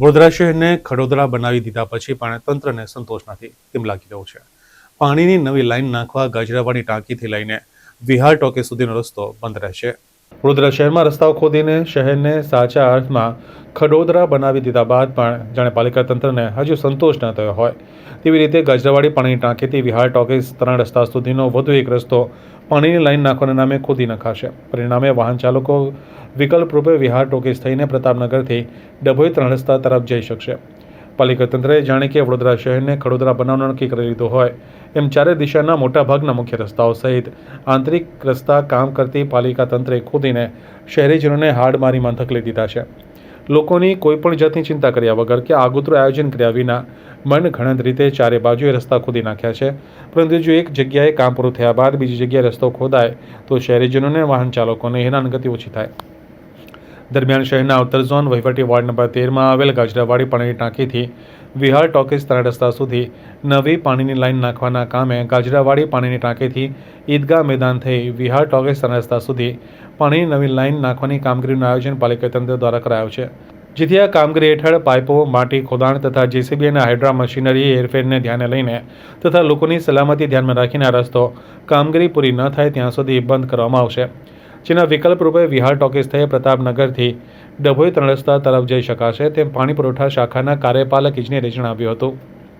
વડોદરા શહેરને ખડોદરા બનાવી દીધા પછી તંત્રને સંતોષ નથી. તેમ લાગી રહ્યો છે. પાણીની નવી લાઇન નાખવા ગાજરાવાડી ટાંકીથી લઈને વિહાર ટોકે સુધીનો રસ્તો બંધ રહેશે. વડોદરા શહેરમાં રસ્તાઓ ખોદીને શહેરને સાચા અર્થમાં ખડોદરા બનાવી દીધા બાદ પણ જાણે પાલિકા તંત્રને હજુ સંતોષ ન થયો હોય. તેવી રીતે ગજરાવાડી પાણીની ટાંકીથી વિહાર ટોકીસ ત્રણ રસ્તા સુધીનો વધુ એક રસ્તો પાણીની લાઇન નાખવાના નામે ખોદી નખાશે. પરિણામે વાહન ચાલકો વિકલ્પ રૂપે વિહાર ટોકીસ થઈને પ્રતાપનગરથી ડભોઈ ત્રણ રસ્તા તરફ જઈ શકશે. પાલિકા તંત્રએ જાણે કે વડોદરા શહેરને ખડોદરા બનાવવાનું નક્કી કરી લીધું હોય એમ ચારે દિશાના મોટાભાગના મુખ્ય રસ્તાઓ સહિત આંતરિક રસ્તા કામ કરતી પાલિકા તંત્રે ખોદીને શહેરીજનોને હાડ મારી મંથકલી દીધા છે. લોકોની કોઈ પણ જાતની ચિંતા કર્યા વગર કે આગોતરું આયોજન કર્યા વિના મન ઘણત રીતે ચારે બાજુએ રસ્તા ખોદી નાખ્યા છે. પરંતુ જો એક જગ્યાએ કામ પૂરું થયા બાદ બીજી જગ્યાએ રસ્તો ખોદાય તો શહેરીજનોને વાહન ચાલકોને હેરાનગતિ ઓછી થાય. દરમિયાન શહેરના ઉત્તર ઝોન વહીવટી વોર્ડ નંબર તેરમાં આવેલ ગાજરાવાડી પાણીની ટાંકીથી વિહાર ટોકીસ ત્રણ રસ્તા સુધી નવી પાણીની લાઈન નાખવાના કામે ગાજરાવાડી પાણીની ટાંકીથી ઈદગાહ મેદાન થઈ વિહાર ટોકીસ ત્રણ રસ્તા સુધી પાણીની નવી લાઈન નાખવાની કામગીરીનું આયોજન પાલિકા તંત્ર દ્વારા કરાયું છે. જેથી આ કામગીરી હેઠળ પાઇપો, માટી, ખોદાણ તથા જેસીબી અને હાઇડ્રા મશીનરી હેરફેરને ધ્યાને લઈને તથા લોકોની સલામતી ધ્યાનમાં રાખીને આ રસ્તો કામગીરી પૂરી ન થાય ત્યાં સુધી બંધ કરવામાં આવશે. જેના વિકલ્પ રૂપે વિહાર ટોકીસ થઈ પ્રતાપનગરથી ડભોઈ ત્રણ રસ્તા તરફ જઈ શકાશે તેમ પાણી પુરવઠા શાખાના કાર્યપાલક ઇજનેરે જણાવ્યું હતું.